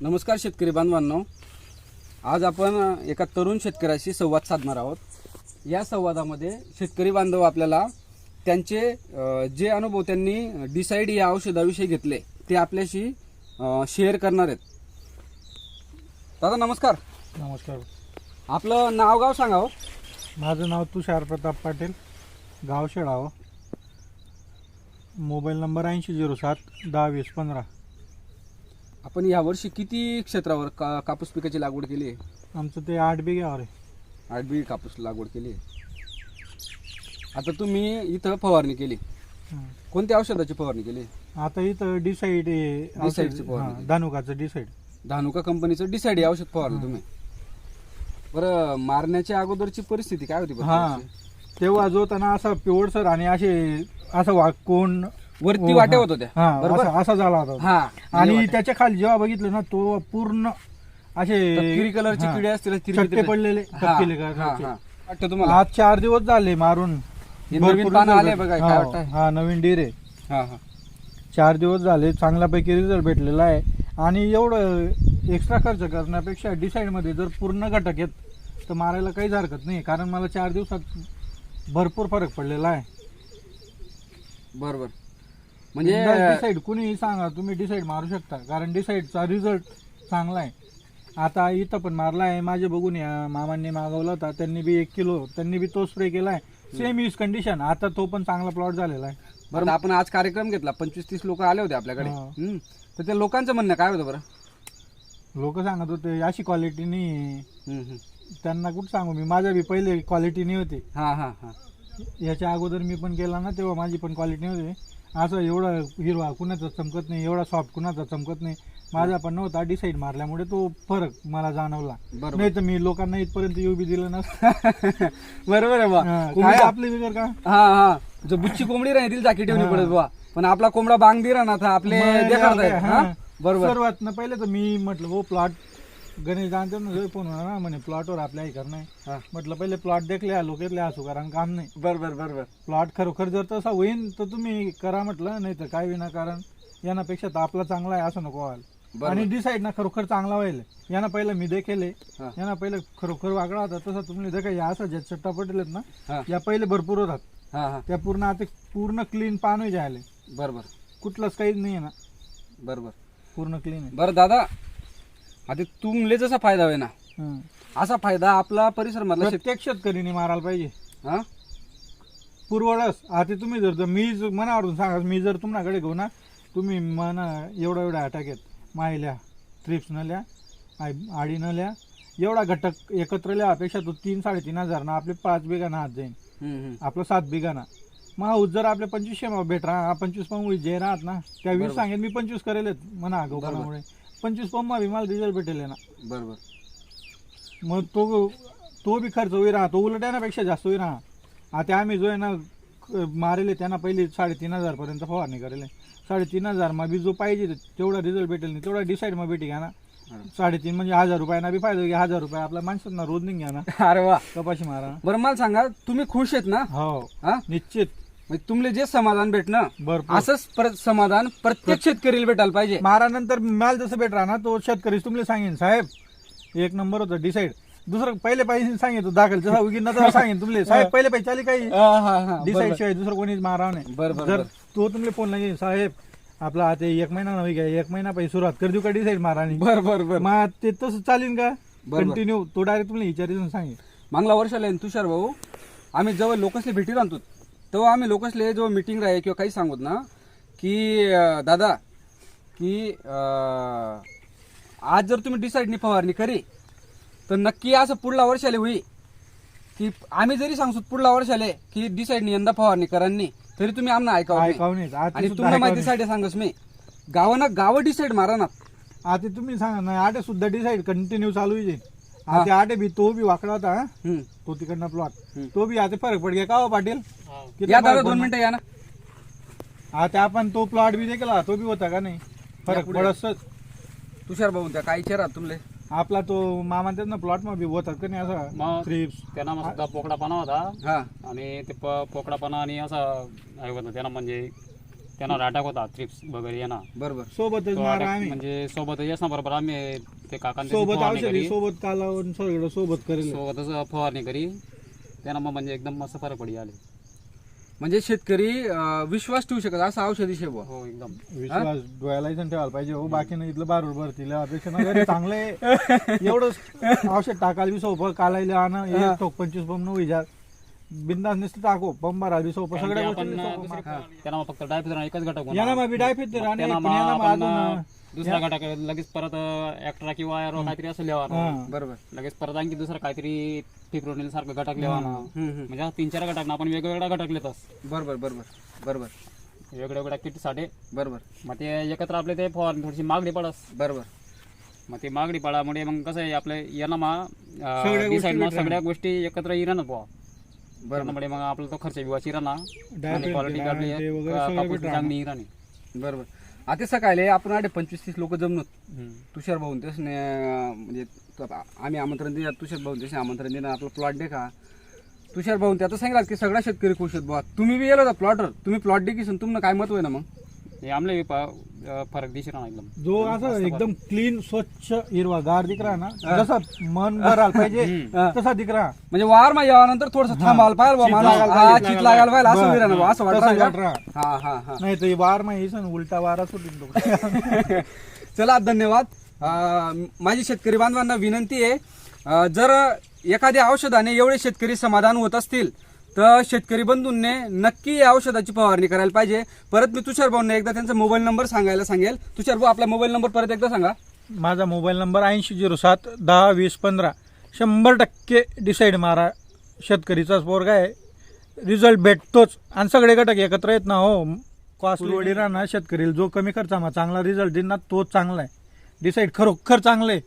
नमस्कार शेतकरी बांधवांनो. आज आपण एका तरुण शेतकऱ्याशी संवाद साधणार आहोत. या संवादामध्ये शेतकरी बांधव आपल्याला त्यांचे जे अनुभव त्यांनी डिसाईड या औषधाविषयी घेतले ते आपल्याशी शेअर करणार आहेत. दादा नमस्कार. नमस्कार. आपलं नाव गाव सांगा हो. माझं नाव तुषार प्रताप पाटील गाव शेळाव मोबाईल नंबर ऐंशी झिरो सात दहा वीस पंधरा. आपण यावर्षी किती क्षेत्रावर का कापूस पिकाची लागवड केली आहे? आमचं ते आठ बिघ्यावर आहे. आठ बी कापूस लागवड केली आहे. आता तुम्ही इथं फवारणी केली. हं. कोणत्या औषधाची फवारणी केली? आता इथं डिसाईड Decide ची फवारणी. धानुकाचं डिसाईड धानुका कंपनीचं डिसाईड औषध फवारलं तुम्ही. बरं मारण्याच्या अगोदरची परिस्थिती काय होती बरं हा? तेव्हा जो त्यांना असा पिवळसर आणि असे असं वाकून वरती हो, वाट्या हा. होत होत्या. हा बरोबर? असा असा झाला होता हा आणि त्याच्याखाली जेव्हा बघितलं ना तो पूर्ण असे तपकिरी कलरची हा, किडे असतील चट्टे पडलेले हा, तपकिरी हा, कलरचे. हा. वाटतं तुम्हाला? आज चार दिवस झाले मारून. हे नवीन भरपूर पानं result आले बघा, काय हा, वाटतंय? हा नवीन डिरे. हा हा. चार दिवस झाले चांगल्यापैकी रिझल्ट भेटलेला आहे. आणि एवढं एक्स्ट्रा खर्च करण्यापेक्षा डिसाईडमध्ये जर पूर्ण घटक येत तर मारायला काहीच हरकत नाही. कारण मला चार दिवसात भरपूर फरक पडलेला आहे. बरोबर. म्हणजे डिसाईड कुणीही सांगा तुम्ही डिसाईड मारू शकता. कारण डिसाईडचा रिझल्ट चांगला आहे. आता इथं पण मारला आहे माझे बघून या मामांनी मागवला होता. त्यांनी बी एक किलो त्यांनी बी तो स्प्रे केला आहे. सेम यूज कंडिशन आता तो पण चांगला प्लॉट झालेला आहे. बरं. आपण आज कार्यक्रम घेतला पंचवीस तीस लोक आले होते आपल्याकडे. हा. हम्म. तर त्या लोकांचं म्हणणं काय होतं बरं? लोक सांगत होते अशी क्वालिटी नाही हम्म, हम्म. त्यांना कुठं सांगू मी? माझ्या बी पहिले क्वालिटी नाही होती. हा हा हा. याच्या अगोदर मी पण केला ना तेव्हा माझी पण क्वालिटी नव्हती. असं एवढा हिरवा कुणाचा चमकत नाही एवढा सॉफ्ट कुणाचा चमकत नाही. माझा पण नव्हता डिसाईड मारल्यामुळे तो फरक मला जाणवला. बरोबर. नाही तर मी लोकांना इथपर्यंत येऊ बी दिलं ना बरोबर आहे बा काय कोंबडा- आपले बिगर का? हा हा. जो बुच्ची कोंबडी राहील तिला जाकी ठेवणी हा. पडत बा पण आपला कोंबडा बांग दिला ना तर आपले मग देखाडत हा. हा? बरोबर. सर्वात ना पहिले तर मी म्हटलं हो प्लॉट गणेश जाणते ना फोन ना म्हणे प्लॉटवर आपल्या हे करणं आहे हा. म्हटलं पहिले प्लॉट देखले लोकेतले असू कारण काम नाही. बरोबर बरोबर प्लॉट खरोखर जर तसा होईन तर तुम्ही करा म्हटलं नाही तर काय विनाकारण यानापेक्षा तर आपला चांगला आहे असं नको व्हायला. आणि डिसाईड ना खरोखर चांगला व्हायला यांना पहिलं मी देखील हा. यांना पहिलं खरोखर वागळा होता तसा तुम्ही देखा या असं ज्या चट्टा पडलेत ना या पहिले भरपूर होतात. हा हा. त्या पूर्ण आता पूर्ण क्लीन पान जायले. बरोबर कुठलंच काहीच नाही ना. बरोबर पूर्ण क्लीन आहे. बरं दादा आता तुमले जसा फायदा होय ना हं. असा फायदा आपला परिसर मधला प्रत्येक शेतकरीने मारायला पाहिजे. हा? पुरवळस आता तुम्ही जर जर मी जर मनावरून सांगा मी जर तुमच्याकडे घेऊ ना तुम्ही मना एवढा एवढा अटॅक येत. मायल्या ट्रिप्स नल्या आय- आडी नल्या एवढा घटक एकत्र लिहापेक्षा तो तीन साडेतीन हजार ना आपले पाच बिघाना हात जाईन. हम्म, हम्म. आपलं सात बिघाना मग ऊस जर आपले पंचवीसशे भेट राहा पंचवीस पंप जे राहत ना. त्या वीस बरोबर. सांगेन मी पंचवीस करेल म्हणा गहूपणामुळे पंचवीस पंप मला रिझल्ट भेटेल ना बरोबर. मग तो तो बी खर्च होई राहा तो उलट येण्यापेक्षा जास्त होई राहा. आता आम्ही जो आहे ना मारेले त्यांना पहिली साडेतीन हजार पर्यंत फवारणी करेल. साडेतीन हजार मग बी जो पाहिजे तेवढा रिझल्ट भेटेल नाही तेवढा डिसाईड मग भेटी घ्या ना. साडेतीन म्हणजे हजार रुपयाना बी फायदा घ्या हजार रुपये आपल्या माणसांना रोज नाही घ्या ना. अरे वा. कपाशी मारा. बरं मला सांगा तुम्ही खुश आहेत ना? हो. हा? निश्चित. म्हणजे तुमले जे समाधान भेटणं भरपूर. असंच परत समाधान प्रत्येक शेतकरीला भेटायला पाहिजे. मारानंतर माल जसं भेट ना तो शेतकरी तुम्हाला सांगेन साहेब एक नंबर होतं डिसाईड दुसरं पहिले पैसे सांगितलं दाखल. जसा उगी नंतर सांगेन तुमले. साहेब पहिले पैसे चाली काही? हा, हा, हा. डिसाईड. शिवाय दुसरं कोणीच माराव नाही. बरं, बरं, जर बरं. तो तुमले फोन लागेल साहेब आपला आता एक महिना नव्हे घ्या एक महिना पाहिजे सुरुवात कर देऊ का डिसाईड मारानी बर बर बर. मग ते तसं चालीन का? बरं. कंटिन्यू तो डायरेक्ट तुला विचारित सांगेल मागला वर्षाला आहे ना तुषार भाऊ आम्ही जेव्हा लोकसले भेटी राहतो तेव्हा आम्ही लोकसले जेव्हा मिटिंग राही किंवा काही सांगत ना की अं, दादा की अं, आज जर तुम्ही डिसाईड नाही फवारणी करी तर नक्की असं पुढला वर्षाले होई की आम्ही जरी सांगतो पुढला वर्षाले की डिसाईड यंदा फवारणी करांनी तरी तुम्ही आम्हाला ऐकावं नाही. ऐकावं नाही. आता आणि सुद्धा तुम्हाला ऐकावं माहितीसाठी सांगस मी गावानं गावं डिसाईड मारा ना आता तुम्ही सांगा ना आटे सुद्धा डिसाईड कंटिन्यू चालू आहे आता आटे बी तो बी वाकडा होता हा? हम्म. तो तिकडनं प्लॉट हम्म. तो बी आता फरक पड गया का हो पाटील या दादा? दोन मिनिटं या ना. आता आपण तो प्लॉट बी देखला तो बी होता का नाही? फरक पुढे. पडत तुषार भाऊ त्या काय राहत तुमले? आपला तो मामा त्यात ना प्लॉटमध्ये होतात का नाही असं? मग थ्रिप्स त्यांना मग सुद्धा पोकडापणा होता. हा. आणि ते प पोकडापणा आणि असं हे होतं त्यांना म्हणजे त्यांना अटॅक होता थ्रिप्स वगैरे येणार बरोबर. सोबतच तो मारा attack आम्ही. म्हणजे सोबत येस ना बरोबर. आम्ही ते काकांनी सोबत फवारणी औषधी करी. सोबत सगळं सोबत करेल. सोबतच फवारणी करी. त्यांना मग म्हणजे एकदम मस्त फरक पडी आले म्हणजे शेतकरी अं, विश्वास ठेवू शकत असं औषधी शेबा हो एकदम. विश्वास डोळ्याला ठेवायला पाहिजे. हो बाकी नाही इथलं बारूर भरतीला. अपेक्षा ना घरी चांगले एवढं औषध टाकायला बी सोपं. कालायला आणा. हा. एक ठोक पंचवीस पंप नऊ विचार. बिंदास नुसतं टाको. पंप भरा बी सोपं. सगळ्या गोष्टी. त्यांना फक्त डायफिजन एकच घटक होणार. मग बी आणि मग मग आपण, दुसरा घटक लगेच परत एक्स्ट्रा किंवा aero काहीतरी असं लिहावा हा. बरोबर. लगेच परत आणखी दुसरा काहीतरी फिप्रोनिल सारखं घटक हम्म. म्हणजे हा तीन चार घटक ना आपण वेगवेगळ्या घटक लिहितोस बरोबर बरोबर बरोबर. वेगळ्या वेगळ्या किटसाठी. बरोबर. मग ते एकत्र आपले ते फवारणी थोडीशी मागणी पडस. बरोबर. मग ते मागणी पडामुळे मग कसं आहे आपलं यांना मा डिसाईड मग. सगळ्या गोष्टी एकत्र इरानं बुवा. बरोबर. त्यामुळे मग आपला तो खर्च बी वाची राहणार आणि क्वालिटी आपली कापूस. चांगली इराणी बरोबर. आता सकाळी आपण आडे पंचवीस तीस लोक जमलोत तुषार भाऊन त्यासने म्हणजे आम्ही आमंत्रण दिलं तुषार भाऊन त्याने आमंत्रण दिलं आपला प्लॉट दे का तुषार भाऊन त्याचं सांगितलं की सगळा शेतकरी खुश आहेत बुवा. तुम्ही बी गेलो होता प्लॉटर तुम्ही प्लॉट दे की तुम्हाला काय महत्त्व आहे ना मग? हे आमले फरक राहणार एकदम. जो असं एकदम क्लीन स्वच्छ हिरवागार दिख रहा ना जसं मन भरायला पाहिजे हा. तसा दिख रहा म्हणजे वार मा यावानंतर थोडस थांबायला पाहिजे चित लागायला हा, पाहिजे, असं. होईल ना असं वाटतं. हा हा हा. नाही तर वार मा येईस ना उलटा वारा सुटून तो. चला धन्यवाद. माझी शेतकरी बांधवांना विनंती आहे जर एखाद्या औषधाने एवढे शेतकरी समाधान होत असतील तर शेतकरी बंधूंनी नक्की या औषधाची फवारणी करायला पाहिजे. परत मी तुषार भाऊंना एकदा त्यांचा मोबाईल नंबर सांगायला सांगेल. तुषार भाऊ आपला मोबाईल नंबर परत एकदा सांगा. माझा मोबाईल नंबर ऐंशी झिरो सात दहा वीस पंधरा. शंभर टक्के डिसाईड मारा. शेतकरीचाच पोरगा आहे. रिझल्ट भेटतोच. आणि सगळे घटक एकत्र येत ना हो. कॉस्टली वडी राहणार शेतकरीला. जो कमी खर्चामा चांगला रिझल्ट ना तोच चांगला आहे. डिसाईड खरोखर चांगलं आहे.